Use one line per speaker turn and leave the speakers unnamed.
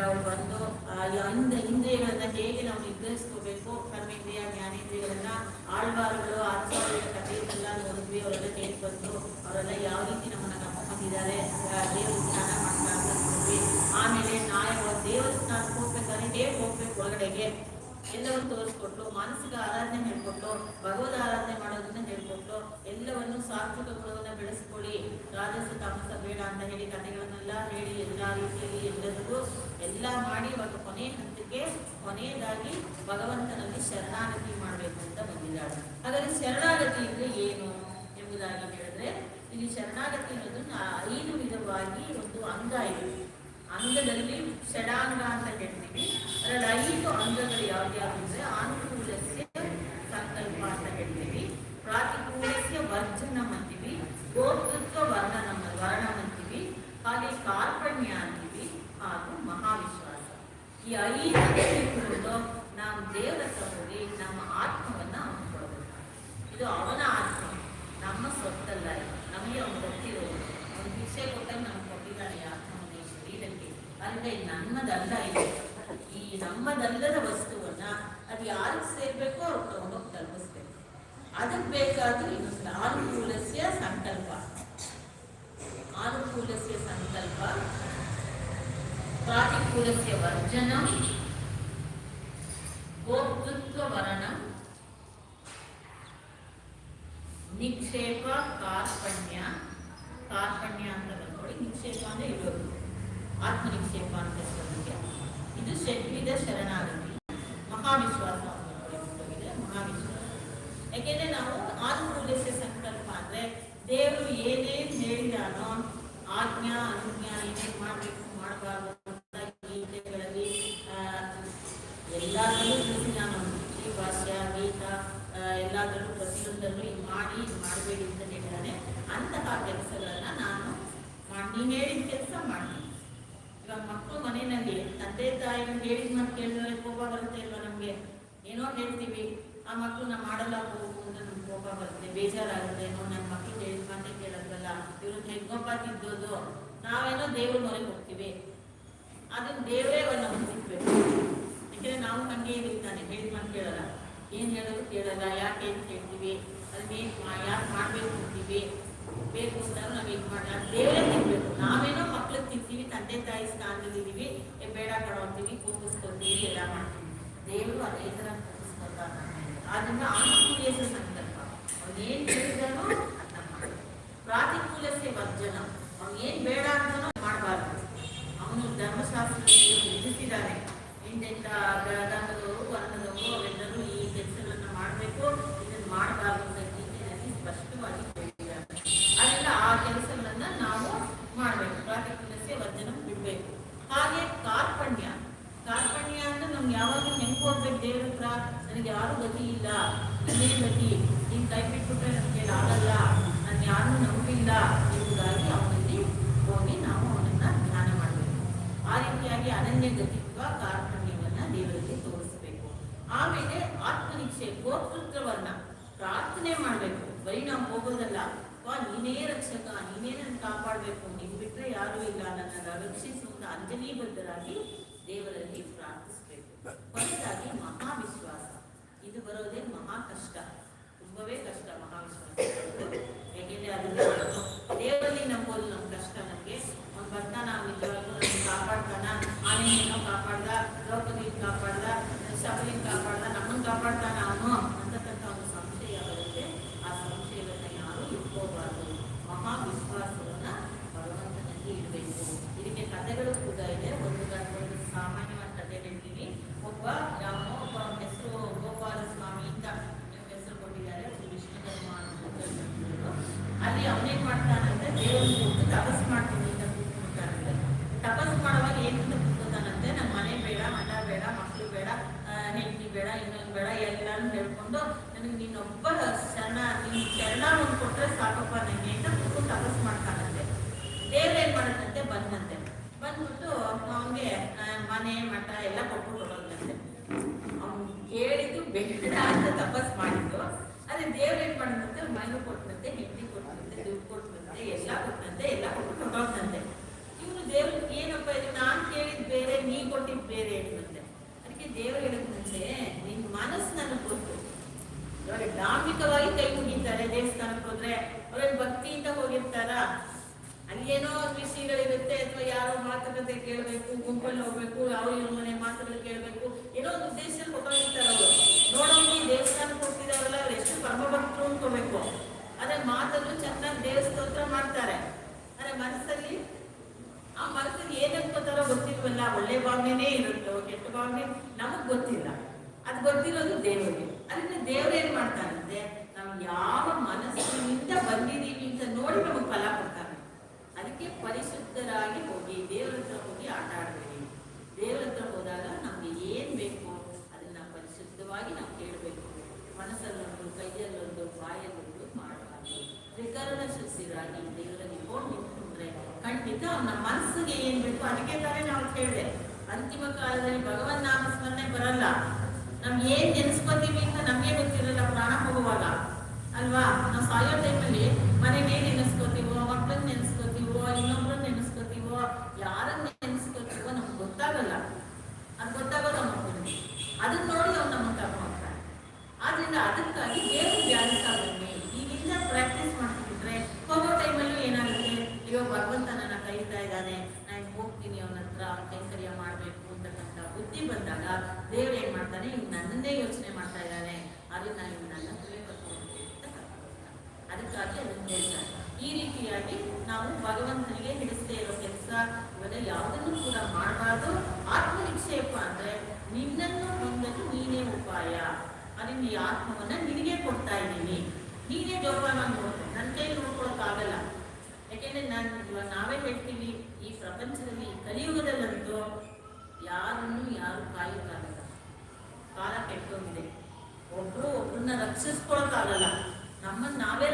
ಅವಳು ಬಂದು ಇಂದ ಇಂದ್ರಿಯಗಳನ್ನ ಹೇಗೆ ನಾವು ನಿರ್ಧರಿಸ್ಕೋಬೇಕು? ಕರ್ಮೇಂದ್ರಿಯ ಜ್ಞಾನೇಂದ್ರಿಯಗಳನ್ನ ಆಳ್ವಾರುಗಳು ಆಚಾರ್ಯರ ಕಥೆಯನ್ನೆಲ್ಲ ನೋಡಿದ್ವಿ ಅವರೆಲ್ಲ ಬಂದು ಅವರೆಲ್ಲ ಯಾವ ರೀತಿ ನಮ್ಮನ್ನ ಕರ್ಕೊಂಡಿದ್ದಾರೆ ದೇವ್ರ ಸ್ನಾನ ಮಾಡ್ತಾ ಆಮೇಲೆ ನಾವು ದೇವಸ್ಥಾನಕ್ಕೆ ಹೋಗ್ಬೇಕಾದ್ರೆ ಹೇಗೆ ಹೋಗ್ಬೇಕು ಒಳಗಡೆಗೆ? ಎಲ್ಲವನ್ನು ತೋರಿಸ್ಕೊಟ್ಟು, ಮಾನಸಿಕ ಆರಾಧನೆ ಹೇಳ್ಕೊಟ್ಟು, ಭಗವದ್ ಆರಾಧನೆ ಮಾಡೋದನ್ನ ಹೇಳ್ಕೊಟ್ಟು, ಎಲ್ಲವನ್ನು ಸಾತ್ವಿಕ ಗುಣವನ್ನ ಬೆಳೆಸ್ಕೊಳ್ಳಿ. ರಾಜಸ, ತಾಮಸ, ಬೇಡ ಅಂತ ಹೇಳಿ ಕಥೆಗಳನ್ನೆಲ್ಲ ಹೇಳಿ, ಎಲ್ಲ ರೀತಿಯಲ್ಲಿ ಎಲ್ಲರಿಗೂ ಎಲ್ಲ ಮಾಡಿ ಇವಾಗ ಕೊನೆ ಹಂತಕ್ಕೆ ಕೊನೆಯದಾಗಿ ಭಗವಂತನಲ್ಲಿ ಶರಣಾಗತಿ ಮಾಡಬೇಕು ಅಂತ ಬಂದಿದ್ದಾಳೆ. ಹಾಗಾದ್ರೆ ಶರಣಾಗತಿ ಅಂದ್ರೆ ಏನು ಎಂಬುದಾಗಿ ಹೇಳಿದ್ರೆ, ಇಲ್ಲಿ ಶರಣಾಗತಿ ಅನ್ನೋದನ್ನ ಐದು ವಿಧವಾಗಿ ಒಂದು ಅಂಗ ಇದೆ. ಅಂಗದಲ್ಲಿ ಷಡಾಂಗ ಅಂತ ಹೇಳ್ತೀವಿ. ಅದರಲ್ಲಿ ಐದು ಅಂಗಗಳು ಯಾವ್ದ್ಯಾವ್ದು ಅಂದ್ರೆ ಆನುಕೂಲಸ್ಯ ಸಂಕಲ್ಪ ಅಂತ ಹೇಳ್ತೀವಿ. ಪ್ರಾತಿಕೂಲಸ್ಯ ವರ್ಜನಂ ಅಂತೀವಿ. ಗೋತೃತ್ವ ವರ್ಣನ ವರ್ಣಂ ಅಂತೀವಿ. ಹಾಗೆ ಕಾರ್ಪಣ್ಯ ಅಂತೀವಿ. ಹಾಗೂ ಮಹಾವಿಶ್ವಾಸ. ಈ ಐದು ತಿಳ್ಕೊಂಡು ನಾವು ದೇವರ ಹತ್ರ ಹೋಗಿ ನಮ್ಮ ಆತ್ಮವನ್ನ ಅವನು ಕೊಡಬೇಕು ಇದು ಅವನ ಆತ್ಮ ನಮ್ಮ ಸ್ವತ್ತಲ್ಲ ಇದು. ನಮಗೆ ಅವನು ಗೊತ್ತಿರೋದು ಅವನು ಭಿಕ್ಷೆ ಕೊಟ್ಟಾಗ ನಮ್ಗೆ ಕೊಟ್ಟಿದ್ದಾನೆ ಈ ಆತ್ಮವನ್ನು ಈ ಶರೀರಕ್ಕೆ ಅಂದ್ರೆ ಇದು ನಮ್ಮದಲ್ಲ ಇದು. ಈ ನಮ್ಮದಲ್ಲದ ವಸ್ತುವನ್ನ ಅದು ಯಾರಿಗೆ ಸೇರ್ಬೇಕೋ ಅವ್ರು ತಗೊಂಡೋಗಿ ತಲುಪಿಸ್ಬೇಕು. ಅದಕ್ಕೆ ಬೇಕಾದ್ರೂ ಇನ್ನೊಂದು ಆನುಕೂಲಸ್ಯ ಸಂಕಲ್ಪ. ಆನುಕೂಲಸ್ಯ ಸಂಕಲ್ಪ. ಪ್ರಾತಿಕೂಲಸ್ಯ ವರ್ಜನಂ. ಭೋಕ್ತೃತ್ವ ವರ್ಣಂ. ನಿಕ್ಷೇಪ ಕಾರ್ಪಣ್ಯ. ಕಾರ್ಪಣ್ಯ ಅಂತ ಬರ್ಕೊಳ್ಳಿ ನಿಕ್ಷೇಪ ಅಂದ್ರೆ ಇಡೋದು ಆತ್ಮ ನಿಕ್ಷೇಪ ಅಂತ ಹೆಸರಿಗೆ ಇದು ಷಡ್ವಿಧ ಶರಣಾಗತಿ. ಮಹಾವಿಶ್ವಾಸ ಹೋಗಿದೆ. ಮಹಾವಿಶ್ವಾಸ. ಯಾಕೆಂದ್ರೆ ನಾವು ಆನುಕೂಲಸ್ಯ ಸಂಕಲ್ಪ ಅಂದ್ರೆ ದೇವರು ಏನೇನ್ ಹೇಳಿದಾನೋ ಆಜ್ಞಾ ಅನುಜ್ಞಾ ಏನೇನ್ ಮಾಡ್ಬೇಕು ಮಾಡಬಾರ್ದು ಅಂತ ಗೀತೆಗಳಲ್ಲಿ ಆ, ಎಲ್ಲಾದ್ರಲ್ಲೂ ತಿಳಿಸಿದಾನು ಈ ಭಾಷ್ಯ ಗೀತ ಆ, ಎಲ್ಲಾದ್ರಲ್ಲೂ ಪ್ರತಿಯೊಂದರಲ್ಲೂ ಇದು ಮಾಡಿ ಇದು ಮಾಡಬೇಡಿ ಅಂತ ಹೇಳಿದಾನೆ ಅಂತಹ ಕೆಲಸಗಳನ್ನ ನಾನು ಮಾಡಿ ನೀನು ಹೇಳಿದ ಕೆಲಸ ಮಾಡ್ತೀನಿ ಇವಾಗ ಮಕ್ಕಳು ಮನೆಯಲ್ಲಿ ತಂದೆ ತಾಯಿನ ಹೇಳಿದ ಮಾತು ಕೇಳಿದ್ರೆ ಕೋಪ ಬರುತ್ತೆ ಇಲ್ವಾ ನಮ್ಗೆ? ಏನೋ ಹೇಳ್ತೀವಿ. ಆ ಮಕ್ಕಳು ನಾವು ಮಾಡಲ್ಲ ಹೋಗು ಅಂತ ನಮ್ಗೆ ಕೋಪ ಬರುತ್ತೆ, ಬೇಜಾರಾಗುತ್ತೆ. ಏನೋ ನನ್ನ ಮಕ್ಕಳು ಹೇಳಿದ ಮಾತೇ ಕೇಳಲ್ವಲ್ಲ ಇವ್ರು ಹೆಗ್ಗೊಬ್ಬ ತಿದ್ದೋದು ನಾವೇನೋ ದೇವ್ರ ಮೊರೆ ಹೋಗ್ತೀವಿ. ಅದನ್ನ ದೇವರೇ ಒಂದು ಸಿಗ್ಬೇಕು ಯಾಕಂದ್ರೆ ನಾವು ಹಂಗೆ ಇರ್ತಾನೆ ಹೇಳಿದ ಮಾತು ಕೇಳಲ್ಲ. ಏನು ಹೇಳೋದು ಕೇಳಲ್ಲ, ಯಾಕೆ ಅಂತ ಹೇಳ್ತೀವಿ. ಅದನ್ನ ಏನ್ ಯಾಕೆ ಮಾಡ್ಬೇಕು ಅಂತೀವಿ? ಬೇಕು ಅಂತ ನಾವು ಇದು ಮಾಡಿ ದೇವರೇ ತಿನ್ಬೇಕು ನಾವೇನೋ ಮಕ್ಳಿಗೆ ತಿಂತೀವಿ ತಂದೆ ತಾಯಿ ಸ್ಥಾನದಲ್ಲಿ ಇದೀವಿ ಏ ಬೇಡ ಕಡೋ ಅಂತೀವಿ ಕೂಗಿಸ್ಕೊತೀವಿ ಎಲ್ಲ ಮಾಡ್ತೀವಿ ದೇವರು ಅದೇ ತರ ಕೂಗಿಸ್ಕೊತಾನೆ ಆದ್ರಿಂದ ಆನುಕೂಲ್ಯಸ ಸಂಕಲ್ಪ ಅವ್ನು ಏನ್ ಹೇಳಿದಾನೋ ಅದನ್ನ ಮಾಡು ಪ್ರಾತಿಕೂಲಸೆ ವರ್ಜನ ಅವ್ನು ಏನ್ ಬೇಡ ಅಂತಾನೋ ಮಾಡಬಾರ್ದು ಅವನು ಧರ್ಮಶಾಸ್ತ್ರದಲ್ಲಿ ವಿಧಿಸಿದ್ದಾನೆ ಇಂತೆಂಥ ಧರ್ಮದವರು ವರ್ಣದವರು ಅವೆಲ್ಲರೂ ಈ ಕೆಲಸಗಳನ್ನ ಮಾಡಬೇಕು ಇದನ್ನ ಮಾಡಬಾರ್ದು ಅಂತ ಗೀತೆಯಲ್ಲಿ ಸ್ಪಷ್ಟವಾಗಿ ಹೇಳಿದ್ದಾರೆ ಅದೆಲ್ಲ ಆ ಕೆಲಸಗಳನ್ನ ನಾವು ಮಾಡಬೇಕು ಪ್ರಾತಿಕೂಲಸೆ ವರ್ಜನ ಬಿಡಬೇಕು ಹಾಗೆ ಕಾರ್ಪಣ್ಯ ಕಾರ್ಪಣ್ಯ ಅಂದ್ರೆ ನಮ್ಗೆ ಯಾವಾಗಲೂ ನೆನಪು ಹೋಗ್ಬೇಕು ದೇವ್ರ ಹತ್ರ ನನಗೆ ಯಾರು ಗತಿ ಇಲ್ಲ ನನ್ನೇ ಗತಿ ನೀನ್ ಕೈ ಬಿಟ್ಬಿಟ್ರೆ ನಮಗೆ ಆಗಲ್ಲ ನಾನು ಯಾರು ನಂಬಿಲ್ಲ ಎಂಬುದಾಗಿ ಅವನಲ್ಲಿ ಹೋಗಿ ನಾವು ಅವನನ್ನ ಧ್ಯಾನ ಮಾಡಬೇಕು. ಆ ರೀತಿಯಾಗಿ ಅನನ್ಯ ಗತಿತ್ವ ಕಾರ್ಪಣ್ಯವನ್ನ ದೇವರಲ್ಲಿ ತೋರಿಸ್ಬೇಕು. ಆಮೇಲೆ ಆತ್ಮನಿಕ್ಷೆ ಗೋತೃತ್ವವನ್ನ ಪ್ರಾರ್ಥನೆ ಮಾಡಬೇಕು. ಬರೀ ನಾವು ಹೋಗೋದಲ್ಲ ನೀನೇ ರಕ್ಷಕ, ನೀನೇ ನನ್ನ ಕಾಪಾಡಬೇಕು. ನೀನ್ ಬಿಟ್ರೆ ಯಾರೂ ಇಲ್ಲ. ನನ್ನ ರಕ್ಷಿಸುವಂತ ಅಂಜಲಿಬದ್ಧರಾಗಿ ದೇವರಲ್ಲಿ ಪ್ರಾರ್ಥಿಸಬೇಕು ಕೊನೆಯದಾಗಿ ಮಹಾವಿಶ್ವಾಸ ಇದು ಬರೋದೇ ಮಹಾ ಕಷ್ಟ. ತುಂಬವೇ ಕಷ್ಟ ಮಹಾವಿಶ್ವಾಸ. ಯಾಕೆಂದ್ರೆ ಅದನ್ನ ದೇವರಲ್ಲಿ ನಂಬೋದು ನಮ್ಮ ಕಷ್ಟ ನನಗೆ ಅವ್ನು ಬರ್ತಾನ ನಿಜವಾಗ್ಲೂ ನಮ್ಗೆ ಕಾಪಾಡ್ತಾನ. ಆನೆಯನ್ನು ಕಾಪಾಡ್ದ ದ್ರೌಪದಿ ಕಾಪಾಡ್ದ ಶಬರಿನ ಕಾಪಾಡ್ದ, ನಮ್ಮನ್ನು ಕಾಪಾಡ್ತಾನ ಅವನು ಅಂತಕ್ಕಂಥ ಒಂದು ಸಂಶಯ ಬರುತ್ತೆ. ಆ ಸಂಶಯವನ್ನು ಯಾರು ಇಟ್ಕೋಬಾರ್ದು. ಮಹಾವಿಶ್ವಾಸವನ್ನು ಭಗವಂತನಲ್ಲಿ ಇಡಬೇಕು. ಇದಕ್ಕೆ ಕಥೆಗಳು ಕೂಡ ಇದೆ. ಒಂದು ಒಂದು ಸಾಮಾನ್ಯವಾದ ಕಥೆ ಹೇಳ್ತೀನಿ ಒಬ್ಬ ಯಾವನೋ ಒಬ್ಬ ಹೆಸರು ಗೋಪಾಲ ಸ್ವಾಮಿ ಅಂತ ಹೆಸರು ಕೊಟ್ಟಿದ್ದಾರೆ ಅದು ವಿಷ್ಣು ಧರ್ಮ ಅಂತ ಹೇಳ್ಬಿಟ್ಟು. ಅಲ್ಲಿ ಅವನೇನ್ ಮಾಡ್ತಾನಂತೆ ದೇವರು ಕೂತು ತಪಸ್ ಮಾಡ್ತೀನಿ ಅಂತ ಕೂತ್ಕೊಳ್ತಾನಂತೆ ತಪಸ್ ಮಾಡುವಾಗ ಏನ್ ಅಂತ ಕೂತ್ಕೊತಾನಂತೆ ನಮ್ಮ ಮನೆ ಬೇಡ ಮಠ ಬೇಡ ಮಕ್ಕಳು ಬೇಡ ಆ, ಹೆಂಡತಿ ಬೇಡ ಇನ್ನೊಂದು ಬೇಡ ಎಲ್ಲಾನು ಹೇಳ್ಕೊಂಡು ನನಗೆ ನೀನೊಬ್ಬ ಶರಣ ನೀನ್ ಶರಣ ಒಂದು ಕೊಟ್ರೆ ಸಾಕಪ್ಪ ನನಗೆ ಅಂತ ಕೂತ್ಕೊಂಡು ತಪಸ್ ಮಾಡ್ತಾನಂತೆ ದೇವ್ರ ಏನ್ ಮಾಡುತ್ತಂತೆ ಬಂದಂತೆ ಬಂದ್ಬಿಟ್ಟು ಅವನಿಗೆ ಮನೆ ಮಠ ಎಲ್ಲ ಕೊಟ್ಬಿಟ್ಟು ಹೊರದಂತೆ ಅವ್ನು ಹೇಳಿದ್ದು ಬೇಡ ಅಂತ ತಪಸ್ ಮಾಡಿದ್ದು ಅದೇ ದೇವ್ರ ಏನ್ ಮಾಡಿದಂತೆ ಮನೆ ಕೊಟ್ಟಂತೆ ಹೆಂಡತಿ ಕೊಟ್ಟಂತೆ ದುಡ್ಡು ಕೊಟ್ಟಂತೆ ಎಲ್ಲ ಕೊಟ್ಟಂತೆ ಎಲ್ಲ ಕೊಟ್ಟು ಹೊರಟಂತೆ ಇವನು ದೇವ್ರ ಏನಪ್ಪ ಇದು ನಾನ್ ಕೇಳಿದ್ ಬೇರೆ ನೀ ಕೊಟ್ಟಿದ್ದು ಬೇರೆ ಇರುತ್ತೆ ಅದಕ್ಕೆ ದೇವರು ಹೇಳುತ್ತಂತೆ ನಿನ್ ಮನಸ್ಸು ನನಗೆ ಗೊತ್ತು ಇವಾಗ ಧಾರ್ಮಿಕವಾಗಿ ಕೈ ಮುಗಿತಾರೆ ದೇವಸ್ಥಾನಕ್ಕೆ ಹೋದ್ರೆ ಅವ್ರೇನ್ ಭಕ್ತಿಯಿಂದ ಹೋಗಿರ್ತಾರ ಅಲ್ಲೇನೋ ವಿಷಯಗಳಿರುತ್ತೆ ಅಥವಾ ಯಾರೋ ಮಾತುಕತೆ ಕೇಳಬೇಕು, ಗುಂಪಲ್ಲಿ ಹೋಗ್ಬೇಕು ಯಾವ ಇವ್ರ ಮನೆ ಮಾತುಗಳು ಕೇಳಬೇಕು, ಏನೋ ಒಂದು ಉದ್ದೇಶದಲ್ಲಿ ಹೋಗಿರ್ತಾರೆ ಅವರು. ನೋಡೋಣ ದೇವಸ್ಥಾನಕ್ಕೆ ಕೊಡ್ತಿದಾರಲ್ಲ, ಅವ್ರು ಎಷ್ಟು ಪರಮ ಭಕ್ತರು ಅನ್ಕೋಬೇಕು. ಆದ್ರೆ ಮಾತನ್ನು ಚೆನ್ನಾಗಿ ದೇವಸ್ತೋತ್ರ ಮಾಡ್ತಾರೆ. ಆದ್ರೆ ಮನಸ್ಸಲ್ಲಿ, ಆ ಮನಸ್ಸಿಗೆ ಏನ್ ಅನ್ಕೋತಾರೋ ಗೊತ್ತಿಲ್ವಲ್ಲ, ಒಳ್ಳೆ ಭಾವನೆನೇ ಇರುತ್ತೋ ಕೆಟ್ಟ ಭಾವನೆ ನಮಗ್ ಗೊತ್ತಿಲ್ಲ. ಅದು ಗೊತ್ತಿರೋದು ದೇವರಿಗೆ. ಅದನ್ನ ದೇವ್ರು ಏನ್ ಮಾಡ್ತಾನಂತೆ ನಾವು ಯಾವ ಮನಸ್ಸಿನಿಂದ ಬಂದಿದ್ದೀವಿ ಅಂತ ನೋಡಿ ನಮಗೆ ಫಲ ಕೊಡ್ತಾನೆ ಅದಕ್ಕೆ ಪರಿಶುದ್ಧರಾಗಿ ಹೋಗಿ, ದೇವ್ರ ಹತ್ರ ಹೋಗಿ ಆಟ ಆಡಬೇಡಿ ದೇವ್ರ ಹತ್ರ ಹೋದಾಗ ನಮ್ಗೆ ಏನ್ ಬೇಕು ಅದನ್ನ ಪರಿಶುದ್ಧವಾಗಿ ನಾವು ಕೇಳಬೇಕು. ಮನಸ್ಸಲ್ಲೊಂದು ಕೈಯಲ್ಲೊಂದು ಬಾಯಲ್ಲೊಂದು ಮಾಡಬಾರ್ದು. ತ್ರಿಕರಣ ಶಿಸ್ತಿರಾಗಿ ದೇವರಲ್ಲಿ ಹೋಗಿ ನಿಂತ್ಕೊಂಡ್ರೆ ಖಂಡಿತ ಅವನ ಮನಸ್ಸಿಗೆ ಏನು ಬೇಕು ಅದಕ್ಕೆ ತಾನೇ ನಾವು ಕೇಳಿದೆ ಅಂತಿಮ ಕಾಲದಲ್ಲಿ ಭಗವನ್ ನಾಮಸ್ಮರಣೆ ಬರಲ್ಲ. ನಮ್ಗೆ ಏನ್ ನೆನೆಸ್ಕೊತೀವಿ ಅಂತ ನಮಗೆ ಗೊತ್ತಿರಲ್ಲ ಪ್ರಾಣ ಹೋಗುವಾಗ. ಅಲ್ವಾ? ನಾವು ಸಾಯೋ ಟೈಮಲ್ಲಿ ಮನೆಗೆ ನೆನೆಸ್ಕೋತೀವೋ ಮಕ್ಕಳನ್ನ ನೆನೆಸ್ಕೋತೀವೋ ಇನ್ನೊಬ್ರನ್ನ ನೆನೆಸ್ಕೋತೀವೋ, ಯಾರನ್ನ ನೆನೆಸ್ಕೋತೀವೋ ನಮ್ಗೆ ಗೊತ್ತಾಗಲ್ಲ. ಅದು ಗೊತ್ತಾಗೋದು ಮಕ್ಕಳಿಗೆ ಅದನ್ನ ನೋಡಿ ಅವ್ರು ನಮ್ಮನ್ನ ಹೋಗ್ತಾನೆ. ಆದ್ರಿಂದ ಅದಕ್ಕಾಗಿ ದೇವರು ಧ್ಯಾನಿಸ್ತಾನೆ ಈಗಿಂದ ಪ್ರಾಕ್ಟೀಸ್ ಮಾಡ್ತಿದ್ರೆ ಹೋಗೋ ಟೈಮಲ್ಲೂ ಏನಾಗುತ್ತೆ? ಅಯ್ಯೋ, ಭಗವಂತ ನನ್ನ ಕರೀತಾ ಇದ್ದಾನೆ. ನಾನು ಹೋಗ್ತೀನಿ ಅವನ ಹತ್ರ. ಕೈಂಕರ್ಯ ಮಾಡಬೇಕು ಅಂತಕ್ಕಂಥ ಬುದ್ಧಿ ಬಂದಾಗ ದೇವ್ರು ಏನ್ ಮಾಡ್ತಾನೆ ಇವ್ ನನ್ನನ್ನೇ ಯೋಚನೆ ಮಾಡ್ತಾ ಇದ್ದಾನೆ. ಅದನ್ನ ಇವ್ ನನ್ನ ಅಂತ. ಅದಕ್ಕಾಗಿ ಅದನ್ನು ಹೇಳ್ತಾರೆ ಈ ರೀತಿಯಾಗಿ ನಾವು ಭಗವಂತನಿಗೆ ಹಿಡಿಸದೇ ಇರೋ ಕೆಲಸ ಇವೆಲ್ಲ ಯಾವುದನ್ನು ಕೂಡ ಮಾಡಬಾರ್ದು. ಆತ್ಮನಿಕ್ಷೇಪ ಅಂದ್ರೆ ನಿನ್ನನ್ನು ಹೊಂದಲು ನೀನೇ ಉಪಾಯ. ಅದನ್ನ ಈ ಆತ್ಮವನ್ನ ನಿನಗೆ ಕೊಡ್ತಾ ಇದ್ದೀನಿ. ನೀನೇ ಜೋಪಾನ ನೋಡ್ಕೊ ನನ್ನ ಕೈ ನೋಡ್ಕೊಳಕ್ಕಾಗಲ್ಲ. ಯಾಕೆಂದ್ರೆ ನಾನು ಇವಾಗ ನಾವೇ ಹೇಳ್ತೀವಿ, ಈ ಪ್ರಪಂಚದಲ್ಲಿ ಕಲಿಯುಗದಲ್ಲಂತೂ ಯಾರನ್ನು ಯಾರು ಕಾಯೋಕ್ಕಾಗಲ್ಲ. ಕಾಲ ಕೆಟ್ಟೋಗಿದೆ. ಒಬ್ರು ಒಬ್ರನ್ನ ರಕ್ಷಿಸ್ಕೊಳಕ್ಕಾಗಲ್ಲ. ನಮ್ಮನ್ನ ನಾವೇ